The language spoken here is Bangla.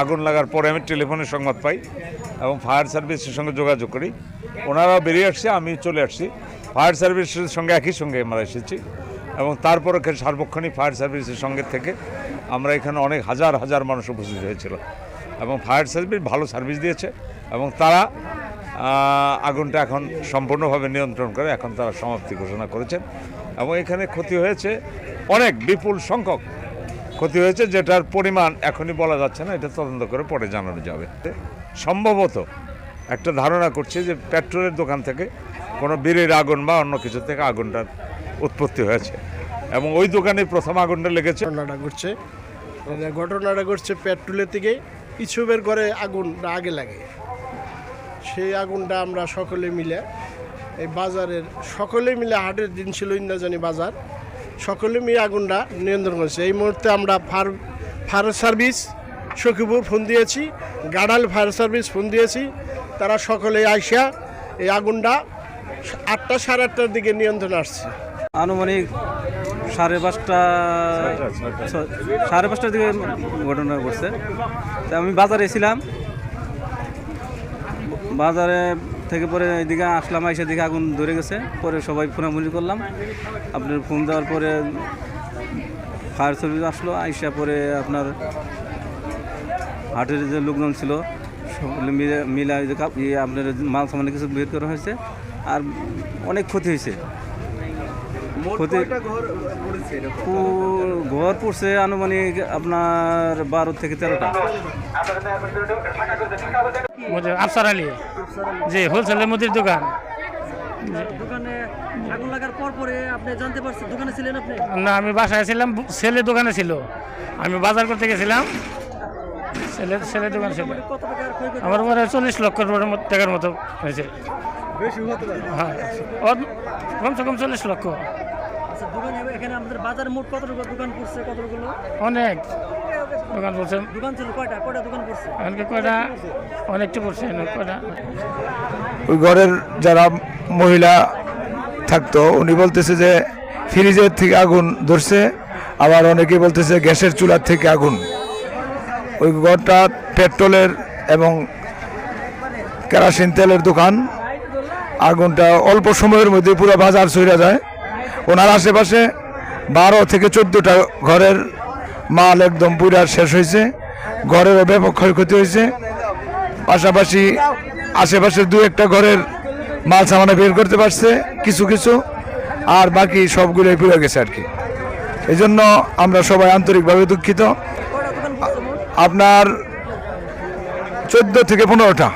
আগুন লাগার পরে আমি টেলিফোনে সংবাদ পাই এবং ফায়ার সার্ভিসের সঙ্গে যোগাযোগ করি। ওনারা বেরিয়ে আসছে, আমি চলে আসছি। ফায়ার সার্ভিসের সঙ্গে একই সঙ্গে আমরা এসেছি এবং তারপর সার্বক্ষণিক ফায়ার সার্ভিসের সঙ্গে থেকে আমরা এখানে অনেক হাজার হাজার মানুষ উপস্থিত হয়েছিল এবং ফায়ার সার্ভিস ভালো সার্ভিস দিয়েছে এবং তারা আগুনটা এখন সম্পূর্ণভাবে নিয়ন্ত্রণ করে, এখন তারা সমাপ্তি ঘোষণা করেছেন এবং এখানে ক্ষতি হয়েছে অনেক, বিপুল সংখ্যক ক্ষতি হয়েছে, যেটার পরিমাণ এখনই বলা যাচ্ছে না, এটা তদন্ত করে পরে জানানো যাবে। সম্ভবত একটা ধারণা করছি যে পেট্রোলের দোকান থেকে কোনো বিড়ির আগুন বা অন্য কিছু থেকে আগুনটার উৎপত্তি হয়েছে। এবং ওই দোকানে প্রথম আগুনটা লেগেছে। ঘটনাটা ঘটছে। ঘটনাটা ঘটছে পেট্রোলের থেকে ইসুবের ঘরে আগুনটা আগে লাগে। সেই আগুনটা আমরা সকলে মিলে, এই বাজারের সকলে মিলে হাটের দিন ছিল ইন্দ্রাজানি বাজার। সকলে মিলে আগুনটা নিয়ন্ত্রণ করেছে। এই মুহূর্তে আমরা fire fire service, Sakhipur phone দিয়েছি, গাড়াল ফায়ার সার্ভিস ফোন দিয়েছি। তারা সকলে আইসা এই আগুনটা আটটা সাড়ে আটটার দিকে নিয়ন্ত্রণ আসছে। আনুমানিক সাড়ে পাঁচটা, সাড়ে পাঁচটার দিকে ঘটনা ঘটছে। আমি বাজারে ছিলাম। বাজারে থেকে পরে এদিকে আসলাম, এসে দিকে আগুন ধরে গেছে। পরে সবাই ফোনামুলি করলাম। আপনার ফোন দেওয়ার পরে ফায়ার সার্ভিস আসলো, আইসা পরে আপনার হাটের যে লোকজন ছিল মিলে মিলে কাপ- ইয়ে আপনার মাল সামান্য কিছু বের করা হয়েছে। আর অনেক ক্ষতি হয়েছে। ক্ষতি ঘর পড়ছে আনুমানিক আপনার বারো থেকে তেরোটা। আফসার আলী। জি হোলসেলের মুদির দোকান। দোকানে আগুন লাগার পর পরে আপনি জানতে পারছেন দোকানে ছিলেন আপনি? না আমি বাসায় ছিলাম ছেলে দোকানে ছিল। আমি বাজার করতে গেছিলাম। ছেলে ছেলে দোকান ছিল। আমার মনে হয় চল্লিশ লক্ষ টাকার মতো হয়েছে। হ্যাঁ কমসে কম চল্লিশ লক্ষ। আচ্ছা দোকানে এখানে আমাদের বাজারে মোট কতটুকু দোকান পড়ছে কতটুকু অনেক দোকান ছিল কয়টা? কয়টা দোকান পড়ছে? এমনকি কয়টা? অনেকটা পড়ছে কয়টা? ওই ঘরের যারা মহিলা থাকতো উনি বলতেছে যে ফ্রিজের থেকে আগুন ধরছে আবার অনেকে বলতেছে গ্যাসের চুলার থেকে আগুন। ওই ঘরটা পেট্রোলের এবং কেরাসিন তেলের দোকান। আগুনটা অল্প সময়ের মধ্যে পুরো বাজার ছড়িয়ে যায়। ওনার আশেপাশে বারো থেকে চোদ্দোটা ঘরের মাল একদম পুরা শেষ হয়েছে। ঘরেরও ব্যাপক ক্ষয়ক্ষতি হয়েছে। পাশাপাশি আশেপাশের দু একটা ঘরের মাল সামানা বের করতে পারছে, কিছু কিছু, আর বাকি সবগুলোই পুড়ে গেছে আর কি। এই জন্য আমরা সবাই আন্তরিকভাবে দুঃখিত। আপনার চোদ্দ থেকে পনেরোটা।